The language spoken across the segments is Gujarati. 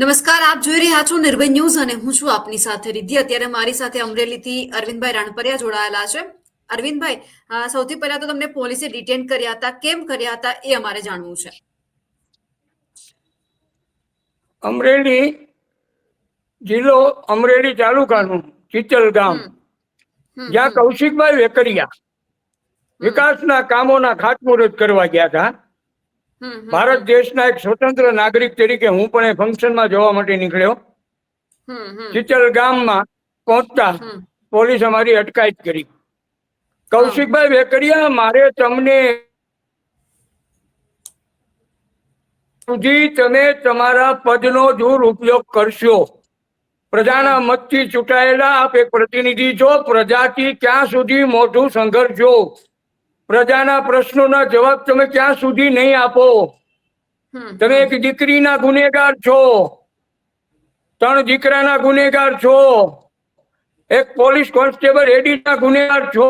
નમસ્કાર આપ જોઈ રહ્યા છો નિર્ભય ન્યૂઝ અને હું છું આપની સાથે રિદ્ધિ. અત્યારે મારી સાથે અમરેલીથી અરવિંદભાઈ રાણપરિયા જોડાયેલા છે. અરવિંદભાઈ સૌથી પહેલા તો તમને પોલીસે ડિટેન કર્યા હતા કેમ કર્યા હતા એ અમારે જાણવું છે. અમરેલી જિલ્લો અમરેલી તાલુકાનું ચિત્તલ ગામ. જ્યાં કૌશિકભાઈ વેકરિયા વિકાસના કામોના ખાતમુહૂર્ત કરવા ગયા હતા. ભારત દેશના એક સ્વતંત્ર નાગરિક તરીકે હું પણ એ ફંક્શનમાં જોવા માટે નીકળ્યો. ચિચલ ગામમાં પહોંચતા પોલીસ અમારી અટકાયત કરી. કૌશિકભાઈ વેકરિયા મારે તમને સુધી તમે તમારા પદનો દુરુપયોગ કરશો. પ્રજાના મતથી ચૂંટાયેલા આપ એક પ્રતિનિધિ છો. પ્રજાથી ક્યાં સુધી મોટું સંઘર્ષો? પ્રજાના પ્રશ્નોના જવાબ તમે ક્યાં સુધી નહીં આપો? તમે એક દીકરીના ગુનેગાર છો. ત્રણ દીકરાના ગુનેગાર છો. એક પોલીસ કોન્સ્ટેબલ એડીના ગુનેગાર છો.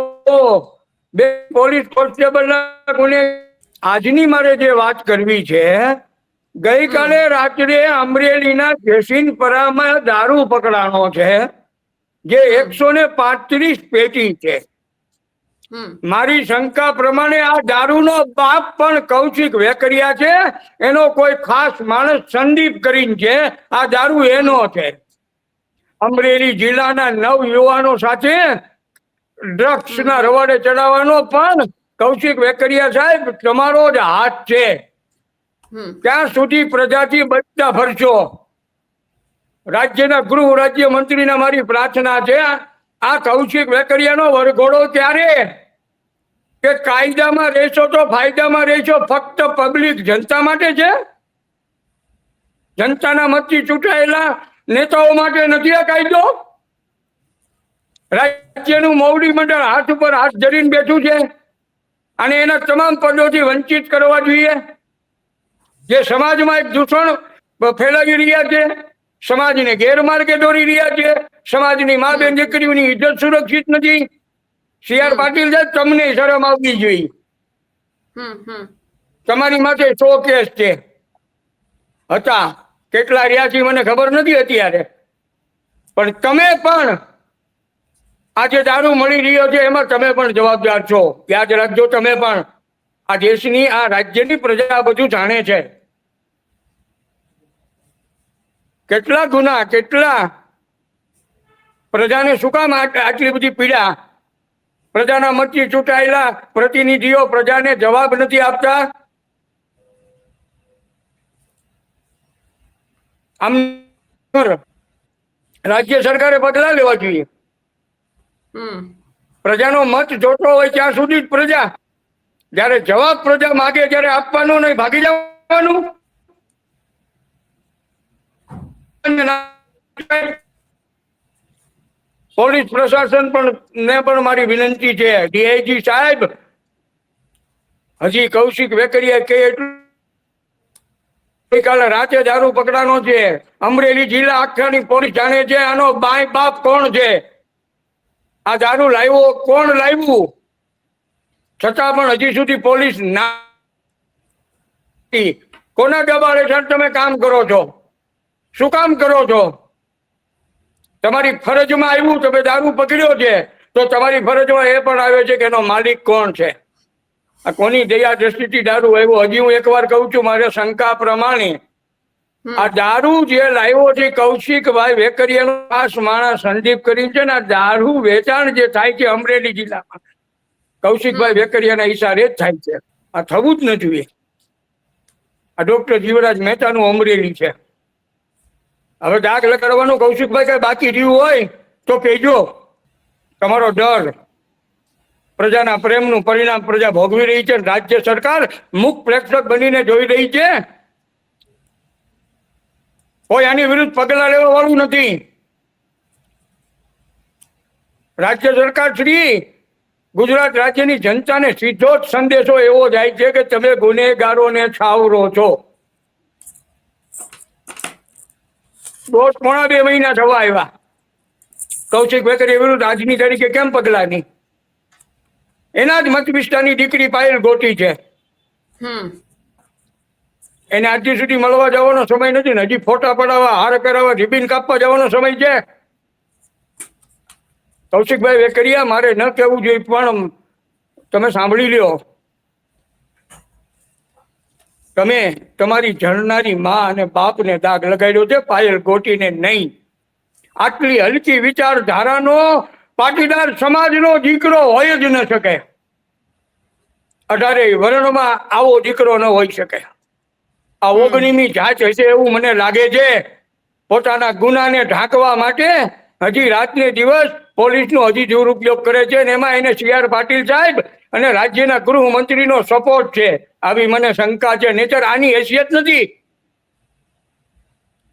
બે પોલીસ કોન્સ્ટેબલના ગુને આજની મારે જે વાત કરવી છે ગઈકાલે રાત્રે અમરેલીના જેસીનપરામાં દારૂ પકડાનો છે જે એકસો ને પાંત્રીસ પેટી છે. મારી શંકા પ્રમાણે આ દારૂનો બાપ પણ કૌશિક વેકરિયા છે. એનો કોઈ ખાસ માણસ સંદીપ કરીને છે. આ દારૂ એનો છે. અમરેલી જિલ્લાના નવ યુવાનો સાથે ડ્રગ્સના રવાડે ચડાવવાનો પણ કૌશિક વેકરિયા સાહેબ તમારો જ હાથ છે. ત્યાં ક્યાં સુધી પ્રજાથી બચતા ફરશો? રાજ્યના ગૃહ રાજ્ય મંત્રીના મારી પ્રાર્થના છે. આ કૌશિક વેકરિયાનો વરઘોડો ત્યારે કે કાયદામાં રહેશો તો ફાયદામાં રહેશો, ફક્ત પબ્લિક જનતા માટે છે? જનતાના મતથી ચૂંટાયેલા નેતાઓ માટે નથી આ કાયદો? રાજ્યનું મોવડી મંડળ હાથ ઉપર હાથ ધરીને બેઠું છે અને એના તમામ પદોથી વંચિત કરવા જોઈએ. જે સમાજમાં એક દૂષણ ફેલાવી રહ્યા છે સમાજને ગેરમાર્ગે દોરી રહ્યા છે. સમાજની મા બેન દીકરીઓની ઇજ્જત સુરક્ષિત નથી. સી આર પાટીલ સાહેબ તમને શરમ આવવી જોઈએ. તમારી માથે સો કેસ છે. હતા. કેટલા રહ્યા છે મને ખબર નથી અત્યારે. પણ તમે પણ આજે દારૂ મળી રહ્યો છે એમાં તમે પણ જવાબદાર છો. યાદ રાખજો તમે પણ. આ દેશની આ રાજ્યની પ્રજા બધું જાણે છે. કેટલા ગુના કેટલા? પ્રજાને શું કામ આટલી બધી પીડા? પ્રજાના મતથી ચૂંટાયેલા પ્રતિનિધિઓ પ્રજાને જવાબ નથી આપતા? આમ રાજ્ય સરકારે પગલા લેવા જોઈએ. હમ, પ્રજાનો મત જોતો હોય ત્યાં સુધી જ પ્રજા. જ્યારે જવાબ પ્રજા માગે ત્યારે આપવાનો નહીં ભાગી જવાનું. પોલીસ પ્રશાસન પણ ને પણ મારી વિનંતી છે. ડીઆઈજી સાહેબ, હજી કૌશિક વેકરિયા કે એટલું ગઈકાલે રાતે દારૂ પકડાનો છે. અમરેલી જિલ્લા આખાની પોલીસ જાણે છે આનો બાય બાપ કોણ છે? આ દારૂ લાવ્યો કોણ લાવ્યું? છતાં પણ હજી સુધી પોલીસ ના કોના દબાણે સર તમે કામ કરો છો? શું કામ કરો છો? તમારી ફરજમાં આવ્યું તમે દારૂ પકડ્યો છે તો તમારી ફરજમાં એ પણ આવે છે કે એનો માલિક કોણ છે? આ કોની દયા દ્રષ્ટિથી દારૂ આવ્યો? હજી હું એકવાર કહું છું મારે શંકા પ્રમાણે આ દારૂ જે લાવ્યો છે કૌશિકભાઈ વેકરિયાનો ખાસ માણસ સંદીપ કરી છે ને આ દારૂ વેચાણ જે થાય છે અમરેલી જિલ્લામાં કૌશિકભાઈ વેકરિયાના ઈશારે જ થાય છે. આ થવું જ ન જોઈએ આ ડોક્ટર જીવરાજ મહેતાનું અમરેલી છે. હવે દાગ લગાડવાનું કૌશિકભાઈ કઈ બાકી રહ્યું હોય તો કહેજો. તમારો ડર. પ્રજાના પ્રેમનું પરિણામ પ્રજા ભોગવી રહી છે રાજ્ય સરકાર મુખ પ્રેક્ષક બનીને જોઈ રહી છે. કોઈ આની વિરુદ્ધ પગલા લેવા વાળું નથી. રાજ્ય સરકાર શ્રી ગુજરાત રાજ્યની જનતાને સીધો જ સંદેશો એવો જાય છે કે તમે ગુનેગારોને છાવરો છો. દોઢ પોણા બે મહિના થવા આવ્યા. કૌશિક વેકરી વિરુદ્ધ આજની તરીકે કેમ પગલા નહીં? એના જ મત વિસ્તારની દીકરી પાયલ ગોટી છે. હમ, એને આજથી સુધી મળવા જવાનો સમય નથી ને હજી ફોટા પડાવવા હાર કરાવવા રિબિન કાપવા જવાનો સમય છે. કૌશિકભાઈ વેકરિયા મારે ન કહેવું જોઈએ પણ તમે સાંભળી લ્યો. તમે તમારી જણનારી માં અને બાપને દાગ લગાડ્યો છે પાયલ ગોટીને નહીં. આટલી હલકી વિચારધારાનો પાટીદાર સમાજનો દીકરો હોય જ ન શકે. અઢારે વર્ણમાં આવો દીકરો ન હોઈ શકે. આ ઓગણીમી જાચ હશે એવું મને લાગે છે. પોતાના ગુનાને ઢાંકવા માટે હજી રાતને દિવસ પોલીસનો હજી દુરુપયોગ કરે છે ને એમાં એને સી આર પાટીલ સાહેબ અને રાજ્યના ગૃહમંત્રીનો સપોર્ટ છે. આવી મને શંકા છે. નેચર આની હેસિયત નથી.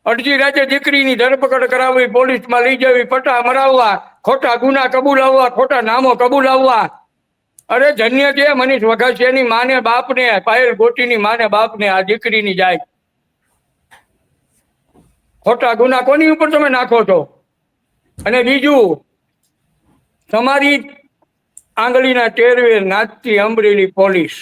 અડધી રાતે દીકરીની ધરપકડ કરાવવી પોલીસમાં લઈ જવી પટ્ટા મરાવવા, ખોટા ગુના કબૂલાવવા ખોટા નામો કબૂલાવવા અરે ધન્ય છે મનીષ વઘાસિયાની માને બાપને, પાયલ ગોટીની માને બાપને, આ દીકરીની જાય. ખોટા ગુના કોની ઉપર તમે નાખો છો? અને બીજું, તમારી આંગળીના ટેરવે નાચતી અમરેલી પોલીસ.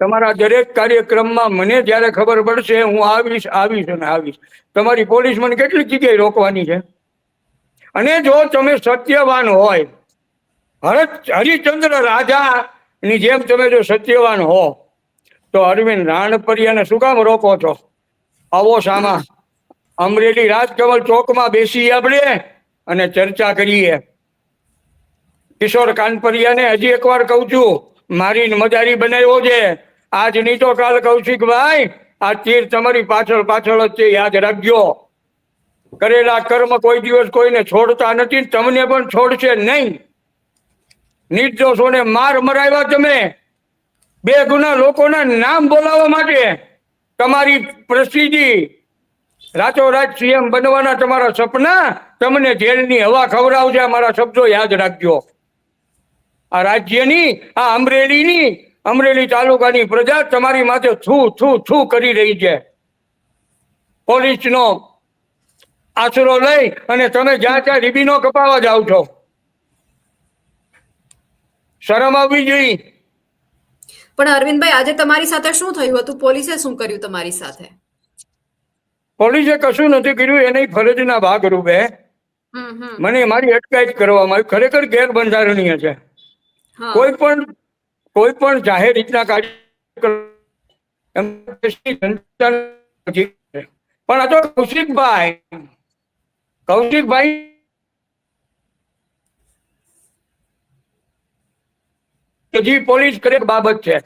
તમારા દરેક કાર્યક્રમમાં મને જ્યારે ખબર પડશે હું આવીશ આવીશ અને આવીશ. તમારી પોલીસ મને કેટલી જગ્યાએ રોકવાની છે? અને જો તમે સત્યવાન હોય હરત હરિશ્ચંદ્ર રાજાની જેમ તમે જો સત્યવાન હો તો અરવિંદ રાણપરિયાને શું કામ રોકો છો? આવો સામા. અમરેલી રાજકમલ ચોકમાં બેસીએ આપણે અને ચર્ચા કરીએ. કિશોર કાનપરિયાને હજી એકવાર કહું છું મારી મજારી બનાવ્યો છે. આજ નહીં તો કાલ કૌશિકભાઈ આ તીર તમારી પાછળ પાછળ જ છે, યાદ રાખજો. કરેલા કર્મ કોઈ દિવસ કોઈને છોડતા નથી, તમને પણ છોડશે નહીં. નિર્દોષોને માર મરાવ્યા તમે. બે ગુના લોકોના નામ બોલાવવા માટે તમારી પ્રસિદ્ધિ. રાતોરાત સીએમ બનવાના તમારા સપના, તમને જેલની હવા ખવડાવજે મારા શબ્દો યાદ રાખજો. આ રાજ્યની આ અમરેલીની અમરેલી તાલુકાની પ્રજા તમારી માથે થૂ થૂ થૂ કરી રહી છે. પોલીસનો આશરો લઈ અને તમે જ્યાં ત્યાં રીબીનો કપાવા જાઓ છો. શરમ આવવી જોઈએ. પણ અરવિંદભાઈ આજે તમારી સાથે શું થયું હતું? પોલીસે શું કર્યું તમારી સાથે? પોલીસે કશું નથી કર્યું એની ફરજના ભાગરૂપે હમ હમ. મને મારી અટકાયત કરવામાં આવી. ખરેખર ગેરબંધારણીય છે. કોઈ પણ કોઈ પણ જાહેર રીતના કાર્ય એમ દેશની જનતાને અધિકાર છે. પણ આ તો કૌશિકભાઈ કૌશિકભાઈ હજી પોલીસ કરે બાબત છે.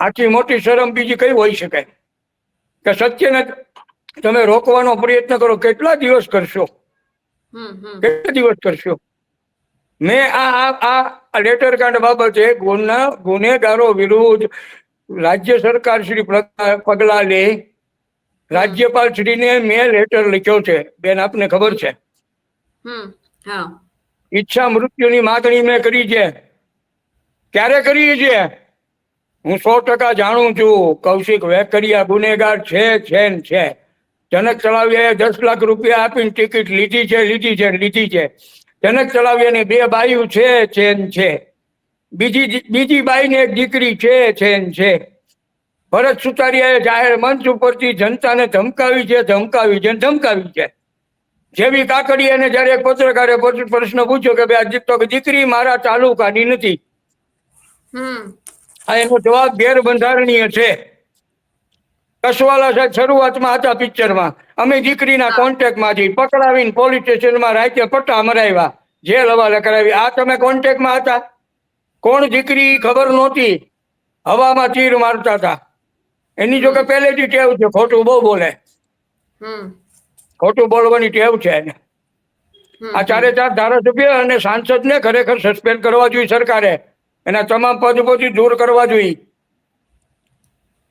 આથી મોટી શરમ બીજી કઈ હોઈ શકે? કે સત્યને તમે રોકવાનો પ્રયત્ન કરો કેટલા દિવસ કરશો? કેટલા દિવસ કરશો? મેં આ આ લેટરકાંડ બાબતે ગુના ગુનેગારો વિરુદ્ધ રાજ્ય સરકાર શ્રી પગલા લે રાજ્યપાલ શ્રીને મેં લેટર લખ્યો છે. બેન આપને ખબર છે? ઈચ્છા મૃત્યુની માગણી મેં કરી છે. ક્યારે કરી છે હું સો ટકા જાણું છું. કૌશિક વેકરિયા ગુનેગાર છે છે ને છે. જનક ચલાવ્યા દસ લાખ રૂપિયા આપીને ટિકિટ લીધી છે લીધી છે લીધી છે. જનક ચલાવ્યાની બે બાયું છે ચેન છે. બીજી બીજી બાઈને એક દીકરી છે છે છે. ભરત સુતારિયાએ જાહેર મંચ ઉપરથી જનતાને ધમકાવી છે ધમકાવી છે ધમકાવી છે. જેવી કાકડીયાને જયારે એક પત્રકારે પ્રશ્ન પૂછ્યો કે ભાઈ તો દીકરી મારા તાલુકાની નથી. આ એનો જવાબ ગેરબંધારણીય છે. કસવાલા સાહેબ શરૂઆતમાં હતા પિક્ચરમાં. અમે દીકરીના કોન્ટેક્ટમાંથી પકડાવીને પોલીસ સ્ટેશનમાં રાતે પટ્ટા મરાવ્યા જેલ હવાલે કરાવી. આ તમે કોન્ટેક્ટમાં હતા? કોણ દીકરી ખબર નહોતી? હવામાં તીર મારતા હતા. એની જોકે પહેલેથી ટેવ છે ખોટું બહુ બોલે. ખોટું બોલવાની ટેવ છે એને. આ ચારે ચાર ધારાસભ્ય અને સાંસદને ખરેખર સસ્પેન્ડ કરવા જોઈએ સરકારે. એના તમામ પદ પરથી દૂર કરવા જોઈએ.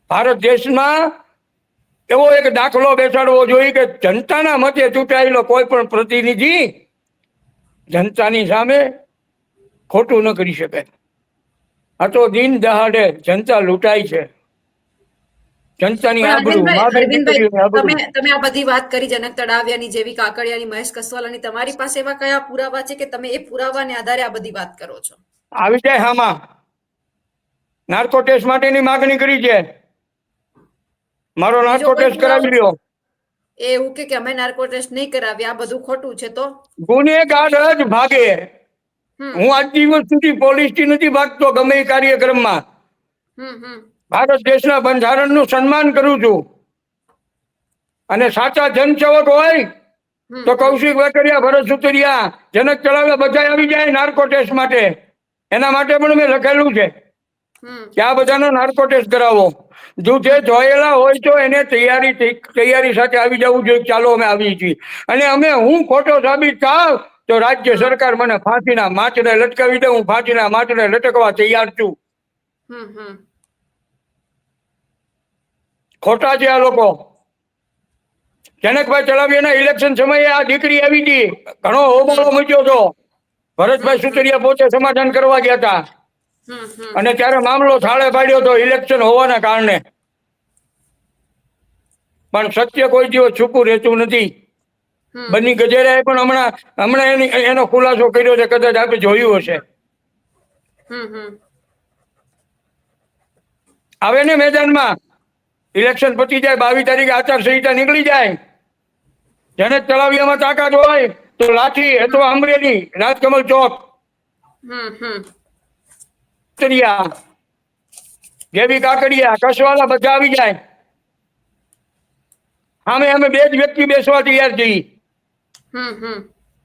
ભારત દેશમાં એવો એક દાખલો બેસાડવો જોઈએ કે જનતાના મતે ચૂંટાયેલો કોઈ પણ પ્રતિનિધિ જનતાની સામે ખોટું ન કરી શકે. આ તો દિન દહાડે જનતા લૂંટાય છે. જનતાની આબરૂ. તમે તમે આ બધી વાત કરી જનક તડાવિયાની જેવી કાકડિયાની મહેશ કસવાલાની તમારી પાસે એવા કયા પુરાવા છે કે તમે એ પુરાવાને આધારે આ બધી વાત કરો છો? આવી જાય હામાં. નાર્કો ટેસ્ટ માટેની માગણી કરી છે. મારો નાર્કો ટેસ્ટ કરાવી લ્યો. એ એવું કે કે અમે નાર્કો ટેસ્ટ નહીં કરાવી આ બધું ખોટું છે તો? ગુનેગાર જ ભાગે. હું આજ દિવસ સુધી પોલીસથી નથી ભાગતો ગમે એ કાર્યક્રમમાં. ભારત દેશના બંધારણનું સન્માન કરું છું. અને સાચા જનસેવક હોય તો કૌશિક વેકરિયા ભરત સુતરિયા જનક ચલાવ્યા બધા આવી જાય નાર્કો ટેસ્ટ માટે. એના માટે પણ મેં લખેલું છે. કે આ બધાનો નાર્કો ટેસ્ટ કરાવો? જો જે જોયેલા હોય તો એને તૈયારી તૈયારી સાથે આવી જવું જોઈએ. ચાલો અમે આવી છીએ. અને અમે હું ખોટો સાબિત થાવ તો રાજ્ય સરકાર મને ફાંસીના માચડે લટકાવી દે. હું ફાંસીના માચડે લટકવા તૈયાર છું. ખોટા છે આ લોકો. જનકભાઈ ચલાવીના ઇલેક્શન સમયે આ દીકરી આવી હતી ઘણો હોબાળો મચ્યો હતો. ભરતભાઈ સુતરિયા પોતે સમાધાન કરવા ગયા હતા. અને ત્યારે મામલો થાળે પાડ્યો તો ઇલેક્શન હોવાના કારણે. પણ સત્ય કોઈ દિવસ છુપું રહેતું નથી. બની ગજેરાએ પણ હમણાં હમણાં એની એનો ખુલાસો કર્યો છે કદાચ આપણે જોયું હશે. આવે ને મેદાનમાં. ઇલેક્શન પતી જાય બાવીસ તારીખે આચારસંહિતા નીકળી જાય. જેને તળાવિયામાં તાકાત હોય તો લાઠી અથવા અમરેલી રાજકમલ ચોક. હમ હમ ઉતરિયા જેવી કાકડિયા કસવાલા બધા આવી જાય. સામે અમે બે જ વ્યક્તિ બેસવા તૈયાર છીએ હમ હમ.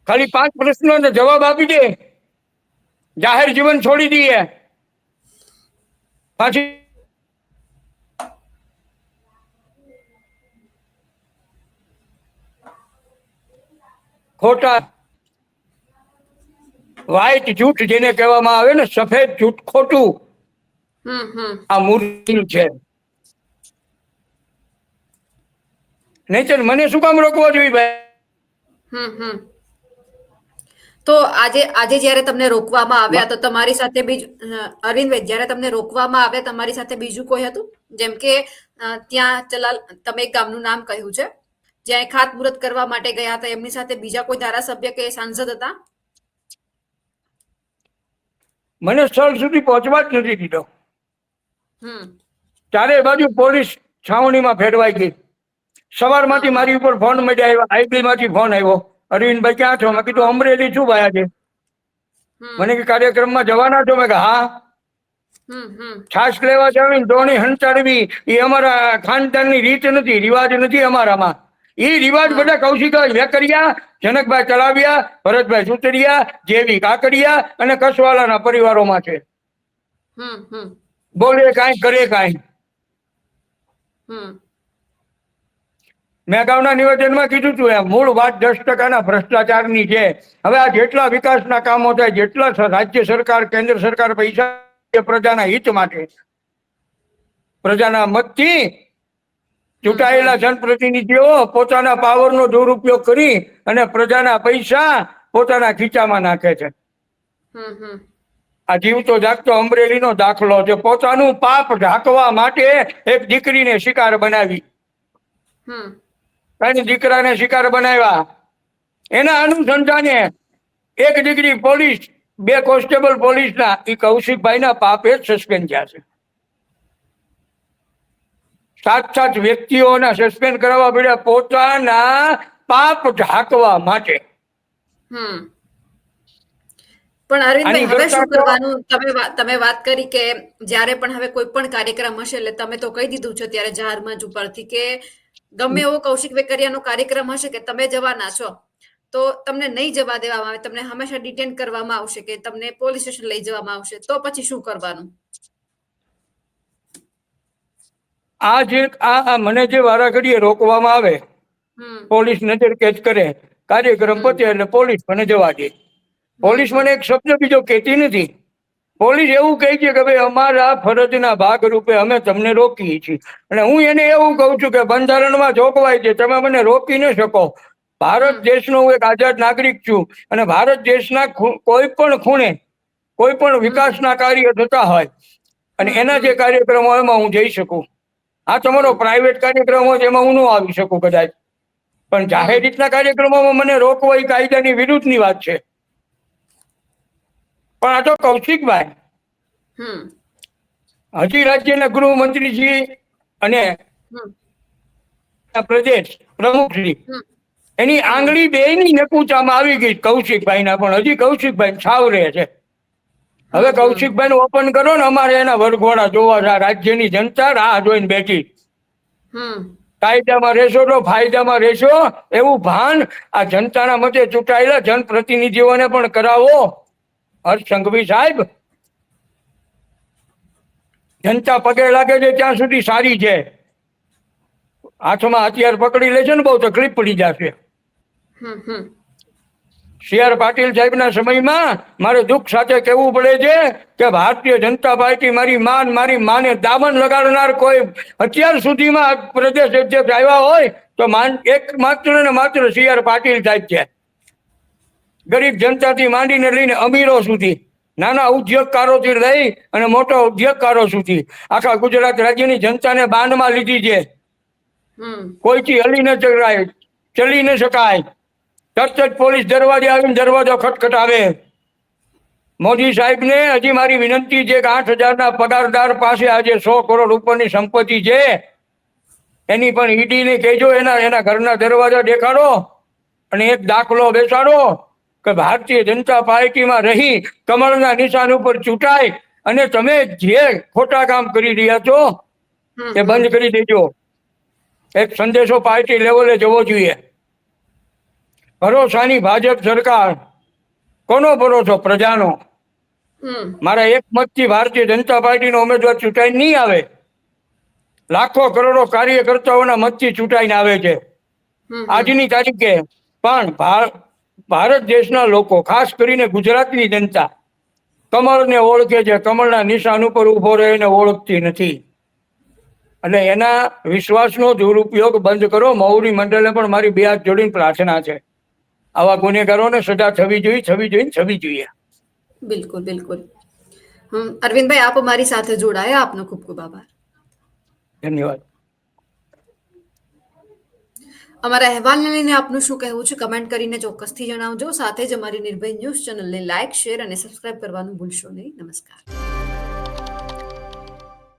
ખાલી પાંચ પ્રશ્નોનો જવાબ આપી દે. જાહેર જીવન છોડી દઈએ. પાછી ખોટા વ્હાઈટ જૂઠ જેને કહેવામાં આવે ને સફેદ જૂઠ ખોટું. આ મૂર્તિ છે. નહીતર મને શું કામ રોકવો જોઈએ ભાઈ? તો આજે આજે જ્યારે તમને રોકવામાં આવ્યા તો તમારી સાથે બીજું અરવિંદભાઈ જ્યારે તમને રોકવામાં આવ્યા તમારી સાથે બીજું કોઈ હતું? જેમ કે ત્યાં ચલાલ તમે ગામનું નામ કહ્યું છે. જ્યાં ખાતમુહૂર્ત કરવા માટે ગયા હતા એમની સાથે બીજા કોઈ ધારાસભ્ય કે સાંસદ હતા? મને સ્થળ સુધી પહોંચવા જ નથી દીધો. ચારે બાજુ પોલીસ છાવણીમાં ફેરવાઈ ગઈ. સવારમાંથી મારી ઉપર ફોન મળ્યા આવ્યા. આઈબી માંથી ફોન આવ્યો. અરવિંદભાઈ ક્યાં છો? મેં કીધું અમરેલી છું ભાઈ આજે. મને કે કાર્યક્રમમાં જવાના છો? મેં કે હા. છાશ લેવા જાવીને ધોણી હંચાડવી એ અમારા ખાનદાનની રીત નથી રિવાજ નથી અમારામાં. એ રિવાજ બધા કૌશિકભાઈ વેકરિયા જનકભાઈ તળાવિયા ભરતભાઈ સુતરિયા જેવી કાકડિયા અને કસવાલાના પરિવારોમાં છે. બોલે કાંઈ કરે કાંઈ. મેં અગાઉના નિવેદનમાં કીધું હતું એમ મૂળ વાત દસ ટકાના ભ્રષ્ટાચારની છે. હવે આ જેટલા વિકાસના કામો થાય જેટલા રાજ્ય સરકાર કેન્દ્ર સરકાર પૈસા પ્રજાના હિત માટે પ્રજાના મતથી ચૂંટાયેલા જનપ્રતિનિધિઓ પોતાના પાવરનો દુરુપયોગ કરી અને પ્રજાના પૈસા પોતાના ખીચામાં નાખે છે. આ જીવતો જાગતો અમરેલીનો દાખલો છે. પોતાનું પાપ ઢાંકવા માટે એક દીકરીને શિકાર બનાવી. હમ. અને દીકરાને શિકાર બનાવ્યા. એના અનુસંધાને એક દીકરી પોલીસ બે કોન્સ્ટેબલ પોલીસના એ કૌશિકભાઈના પાપે જ સસ્પેન્ડ થયા છે. સાત સાત વ્યક્તિઓના સસ્પેન્ડ કરવા પડ્યા પોતાના પાપ ઢાંકવા માટે. પણ અરવિંદભાઈ હવે શું કરવાનું? તમે તમે વાત કરી કે જ્યારે પણ હવે કોઈ પણ કાર્યક્રમ હશે એટલે તમે તો કહી દીધું છે ત્યારે જાહેર મંચ ઉપરથી કે ગમે એવો કૌશિક વેકરિયાનો કાર્યક્રમ હશે કે તમે જવાના છો તો તમને નહીં જવા દેવામાં આવે. તમને હંમેશા ડિટેન કરવામાં આવશે કે તમને પોલીસ સ્ટેશન લઈ જવામાં આવશે. તો પછી શું કરવાનું? આ જે આ મને જે વારાઘડીએ રોકવામાં આવે પોલીસ નજર કેચ કરે કાર્યક્રમ પતે એટલે પોલીસ મને જવા દે. પોલીસ મને એક શબ્દ બીજો કહેતી નથી. પોલીસ એવું કહે છે કે ભાઈ અમારા ફરજના ભાગરૂપે અમે તમને રોકીએ છીએ. અને હું એને એવું કહું છું કે બંધારણમાં જોગવાઈ છે તમે મને રોકી ન શકો. ભારત દેશનો હું એક આઝાદ નાગરિક છું અને ભારત દેશના કોઈ પણ ખૂણે કોઈ પણ વિકાસના કાર્ય થતા હોય અને એના જે કાર્યક્રમો એમાં હું જઈ શકું. આ તમારો પ્રાઇવેટ કાર્યક્રમ હોય એમાં હું ન આવી શકું કદાચ. પણ જાહેર રીતના કાર્યક્રમોમાં મને રોકવા એ કાયદાની વિરુદ્ધની વાત છે. પણ આ તો કૌશિકભાઈ. હજી રાજ્યના ગૃહમંત્રીજી અને પ્રદેશ પ્રમુખશ્રી. એની આંગળી બેયની નકુચામાં આવી ગઈ કૌશિકભાઈ ના પણ. હજી કૌશિકભાઈ છાવ રહે છે. હવે કૌશિકભાઈ ઓપન કરો ને અમારે એના વરઘોડા જોવા છે રાજ્યની જનતા રાહ જોઈને બેઠી. કાયદામાં રહેશો તો ફાયદામાં રહેશો એવું ભાન આ જનતાના મતે ચૂંટાયેલા જનપ્રતિનિધિઓને પણ કરાવો. હર્ષ સંઘવી સાહેબ જનતા પગે લાગે છે ત્યાં સુધી સારી છે. હાથમાં હથિયાર પકડી લે છે ને બહુ તકલીફ પડી જશે. હમ, હમ. સી આર પાટીલ સાહેબના સમયમાં મારે દુઃખ સાથે કહેવું પડે છે કે ભારતીય જનતા પાર્ટી મારી માન મારી માને દામન લગાડનાર કોઈ અત્યાર સુધીમાં પ્રદેશ અધ્યક્ષ આવ્યા હોય તો માન એક માત્ર ને માત્ર સી આર પાટીલ સાહેબ છે. ગરીબ જનતાથી માંડીને લઈને અમીરો સુધી નાના ઉદ્યોગકારોથી લઈ અને મોટા ઉદ્યોગકારો સુધી આખા ગુજરાત રાજ્યની જનતાને બાંધમાં લીધી છે. કોઈથી હલી ન ચલાય ચલી ન શકાય. તરત જ પોલીસ દરવાજે આવીને દરવાજો ખટખટાવે. મોદી સાહેબને હજી મારી વિનંતી છે કે આઠ હજારના પગારદાર પાસે આજે સો કરોડ ઉપરની સંપત્તિ છે. એની પણ ઈડીને કહેજો, એના એના ઘરના દરવાજા દેખાડો અને એક દાખલો બેસાડો કે ભારતીય જનતા પાર્ટીમાં રહી, કમળના નિશાન ઉપર ચૂંટાય અને તમે જે ખોટા કામ કરી રહ્યા છો, એ બંધ કરી દેજો. એક સંદેશો પાર્ટી લેવલે જવો જોઈએ. ભરોસાની ભાજપ સરકાર. કોનો ભરોસો? પ્રજાનો. મારા એક મતથી ભારતીય જનતા પાર્ટીનો ઉમેદવાર ચૂંટાઈ નહીં આવે. લાખો કરોડો કાર્યકર્તાઓના મતથી ચૂંટાઈને આવે છે. આજની તારીખે પણ ભાર- ભારત દેશના લોકો ખાસ કરીને ગુજરાતની જનતા કમળને ઓળખે છે. કમળના નિશાન ઉપર ઊભો રહે એને ઓળખતી નથી. અને એના વિશ્વાસનો દુરુપયોગ બંધ કરો. મૌરી મંડળને પણ મારી બે હાથ જોડીને પ્રાર્થના છે. આવા ગુનેગારોને સજા થવી જોઈએ થવી જોઈએ થવી જોઈએ. બિલકુલ બિલકુલ. હમ, અરવિંદભાઈ આપ અમારી સાથે જોડાયા. આપનો ખૂબ ખૂબ આભાર. ધન્યવાદ. અમારા અહેવાલને લઈને આપનું શું કહેવું છે કમેન્ટ કરીને ચોક્કસથી જણાવજો. સાથે જ અમારી નિર્ભય ન્યૂઝ ચેનલને લાઇક શેર અને સબસ્ક્રાઇબ કરવાનું ભૂલશો નહીં. નમસ્કાર.